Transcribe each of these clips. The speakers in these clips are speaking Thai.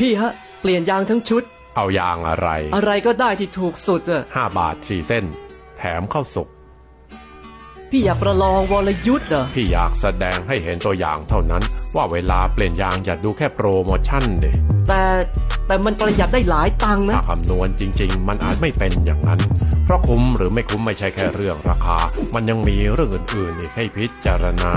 พี่ฮะ เปลี่ยนยางทั้งชุด เอายางอะไร อะไรก็ได้ที่ถูกสุดอะห้าบาทสี่เส้น แถมข้าวสุก พี่อยากประลองวรยุทธ์เหรอ พี่อยากแสดงให้เห็นตัวอย่างเท่านั้น ว่าเวลาเปลี่ยนยางอย่าดูแค่โปรโมชั่นเดแต่แต่มันประหยัดได้หลายตังค์นะถ้าคำนวณจริง ๆ มันอาจไม่เป็นอย่างนั้น เพราะคุ้มหรือไม่คุ้มไม่ใช่แค่เรื่องราคา มันยังมีเรื่องอื่นๆอีกให้พิจารณา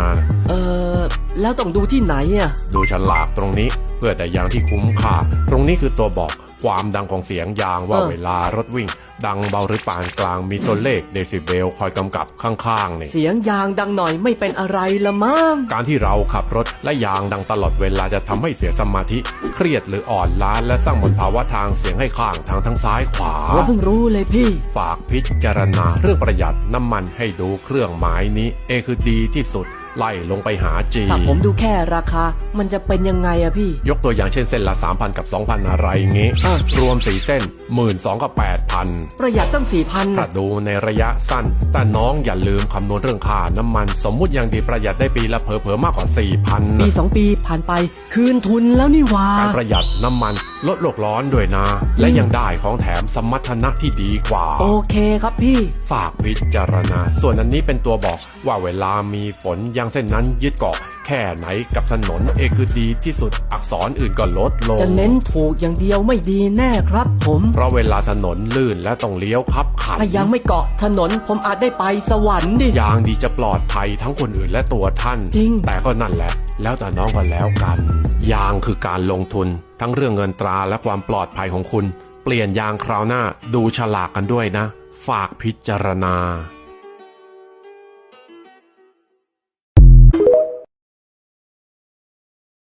เออแล้วต้องดูที่ไหนอะดูฉลากตรงนี้เพื่อแต่ยางที่คุ้มค่า ตรงนี้คือตัวบอกความดังของเสียงยางว่าเวลารถวิ่ง ดังเบาหรือปานกลางมีตัวเลขเดซิเบลคอยกำกับข้างๆนี่เสียงยางดังหน่อยไม่เป็นอะไรละมั้งการที่เราขับรถและยางดังตลอดเวลาจะทำให้เสียสมาธิ เครียดหรืออ่อนล้าและสร้างมลภาวะทางเสียงให้ข้างทางทั้งซ้ายขวาผมเพิ่งรู้เลยพี่ ฝากพิจารณาเรื่องประหยัดน้ำมันให้ดูเครื่องหมายนี้ เอคือดีที่สุด ไล่ลงไปหาจีถ้าผมดูแค่ราคา มันจะเป็นยังไงอะพี่ ยกตัวอย่างเช่นเส้นละ 3,000 กับ 2,000 อะไรเงี้ อะ รวม4เส้น12,000กับ8,000ประหยัดตั้งสี่พันถ้าดูในระยะสั้น แต่น้องอย่าลืมคำนวณเรื่องค่าน้ำมัน สมมุติอย่างดีประหยัดได้ปีละเผลอๆมากกว่า 4,000ปีนะสองปีผ่านไป คืนทุนแล้วนี่หว่าการประหยัดน้ำมันลดโลกร้อนด้วยนะ และยังได้ของแถมสมรรถนะที่ดีกว่า โอเคครับพี่ ฝากพิจารณา ส่วนอันนี้เป็นตัวบอกว่าเวลามีฝนยังเส้นนั้นยึดเกาะแค่ไหนกับถนนเอคือดีที่สุดอักษรอื่นก็ลดลง จะเน้นถูกอย่างเดียวไม่ดีแน่ครับผมเพราะเวลาถนนลื่นและต้องเลี้ยวขับขันถ้ายังไม่เกาะถนนผมอาจได้ไปสวรรค์ดิยางดีจะปลอดภัยทั้งคนอื่นและตัวท่าน จริง แต่ก็นั่นแหละ แล้วแต่น้องก็แล้วกัน ยางคือการลงทุน ทั้งเรื่องเงินตราและความปลอดภัยของคุณ เปลี่ยนยางคราวหน้าดูฉลากกันด้วยนะ ฝากพิจารณา